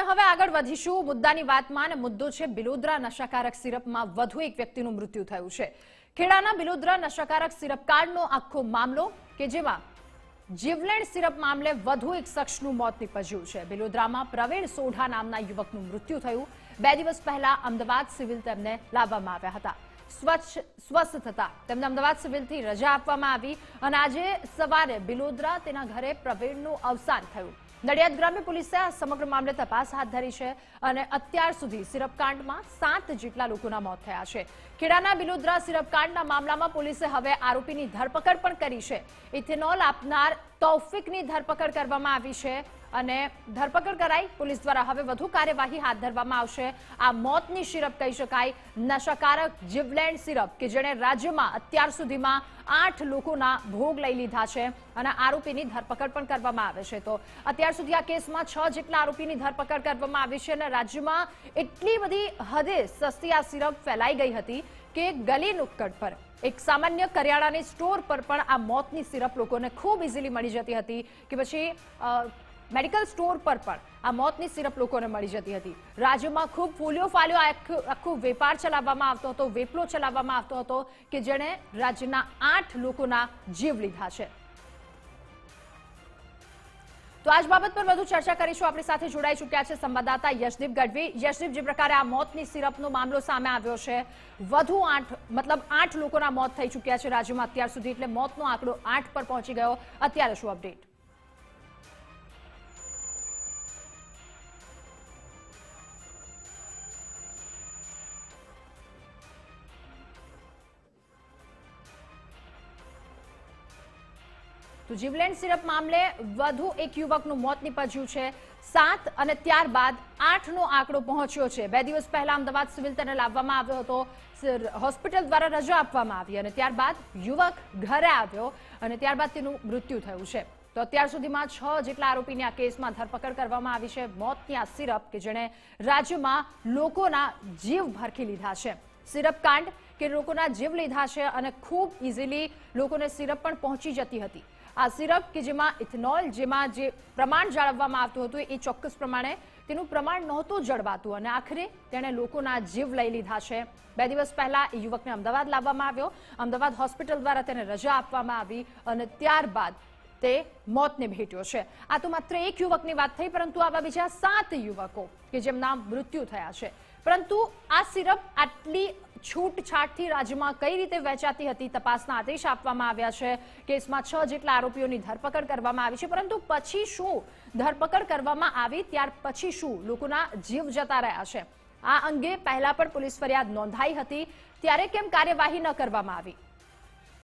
આપણે હવે આગળ વધીશું. મુદ્દાની વાતમાં અને મુદ્દો છે બિલોદરા નશાકારક સિરપમાં વધુ એક વ્યક્તિનું મૃત્યુ થયું છે. ખેડાના બિલોદરા નશાકારક સિરપ કાર્ડનો આખો મામલો કે જેમાં જીવલેણ સિરપ મામલે વધુ એક શખ્સનું મોત નીપજ્યું છે. બિલોદરામાં પ્રવીણ સોઢા નામના યુવકનું મૃત્યુ થયું. બે દિવસ પહેલા અમદાવાદ સિવિલ તેમને લાવવામાં આવ્યા હતા. સ્વચ્છ, સ્વસ્થ થતા તેમને અમદાવાદ સિવિલથી રજા આપવામાં આવી અને આજે સવારે બિલોદરા તેના ઘરે પ્રવીણનું અવસાન થયું. નડિયાદ ગ્રામ્ય પોલીસે આ સમગ્ર મામલે તપાસ હાથ ધરી છે અને અત્યાર સુધી સિરપકાંડમાં સાત જેટલા લોકોના મોત થયા છે. ખેડાના બિલોદરા સિરપકાંડના મામલામાં પોલીસે હવે આરોપીની ધરપકડ પણ કરી છે. ઇથેનોલ આપનાર તૌફિકની ધરપકડ કરવામાં આવી છે. અને ધરપકડ કરાઈ. પોલીસ દ્વારા હવે વધુ કાર્યવાહી હાથ ધરવામાં આવશે. આ મોતની સિરપ કહી શકાય. નશાકારક જીવલેણ સિરપ કે જેણે રાજ્યમાં અત્યાર સુધીમાં આઠ લોકોના ભોગ લઈ લીધા છે અને આરોપીની ધરપકડ પણ કરવામાં આવે છે. તો અત્યાર સુધી આ કેસમાં છ જેટલા આરોપીની ધરપકડ કરવામાં આવી છે અને રાજ્યમાં એટલી બધી હદે સસ્તી આ સિરપ ફેલાઈ ગઈ હતી કે ગલી નુક્કડ પર. એક સામાન્ય કરિયાણાની સ્ટોર પર પણ આ મોતની સિરપ લોકોને ખૂબ ઇઝીલી મળી જતી હતી કે પછી મેડિકલ સ્ટોર પર પણ આ મોતની સિરપ લોકોને મળી જતી હતી. રાજ્યમાં ખૂબ ફૂલ્યો ફાલ્યો આખું વેપાર ચલાવવામાં આવતો હતો, વેપલો ચલાવવામાં આવતો હતો કે જેણે રાજ્યના આઠ લોકોના જીવ લીધા છે. તો આજ બાબત પર વધુ ચર્ચા કરીશું. આપણી સાથે જોડાઈ ચૂક્યા છે સંવાદદાતા યશદીપ ગઢવી. યશદીપ, જે પ્રકારે આ મોતની સિરપનો મામલો સામે આવ્યો છે, વધુ આઠ, મતલબ આઠ લોકોના મોત થઈ ચૂક્યા છે રાજ્યમાં અત્યાર સુધી, એટલે મોતનો આંકડો આઠ પર પહોંચી ગયો. અત્યારે શું અપડેટ તો જીવલેણ સિરપ મામલે વધુ એક યુવકનું મોત નીપજ્યું છે. સાત અને ત્યારબાદ આઠનો આંકડો પહોંચ્યો છે. બે દિવસ પહેલા અમદાવાદ સિવિલ તેને લાવવામાં આવ્યો હતો. હોસ્પિટલ દ્વારા રજા આપવામાં આવી અને ત્યારબાદ યુવક ઘરે આવ્યો અને ત્યારબાદ તેનું મૃત્યુ થયું છે. તો અત્યાર સુધીમાં છ જેટલા આરોપીની આ કેસમાં ધરપકડ કરવામાં આવી છે. મોતની આ સિરપ કે જેણે રાજ્યમાં લોકોના જીવ ભરખી લીધા છે. સિરપ કાંડ કે લોકોના જીવ લીધા છે અને ખૂબ ઇઝીલી લોકોને સિરપ પણ પહોંચી જતી હતી. આ સિરપ કે જેમાં ઇથેનોલ, જેમાં જે પ્રમાણ જાળવવામાં આવતું હતું એ ચોક્કસ પ્રમાણે તેનું પ્રમાણ નહોતું જળવાતું અને આખરે તેણે લોકોના જીવ લઈ લીધા છે. બે દિવસ પહેલા એ યુવકને અમદાવાદ લાવવામાં આવ્યો. અમદાવાદ હોસ્પિટલ દ્વારા તેને રજા આપવામાં આવી અને ત્યારબાદ તે મોતને ભેટ્યો છે. આ તો માત્ર એક યુવકની વાત થઈ, પરંતુ આવા બીજા સાત યુવકો કે જેમના મૃત્યુ થયા છે. પરંતુ આ સિરપ આટલી છૂટછાટથી રાજ્યમાં કઈ રીતે વેચાતી હતી તપાસના આદેશ આપવામાં આવ્યા છે? કેસમાં છ જેટલા આરોપીઓની ધરપકડ કરવામાં આવી છે, પરંતુ પછી શું ધરપકડ કરવામાં આવી, ત્યાર પછી શું લોકોના જીવ જતા રહ્યા છે? આ અંગે પહેલા પણ પોલીસ ફરિયાદ નોંધાઈ હતી. ત્યારે કેમ કાર્યવાહી ન કરવામાં આવી?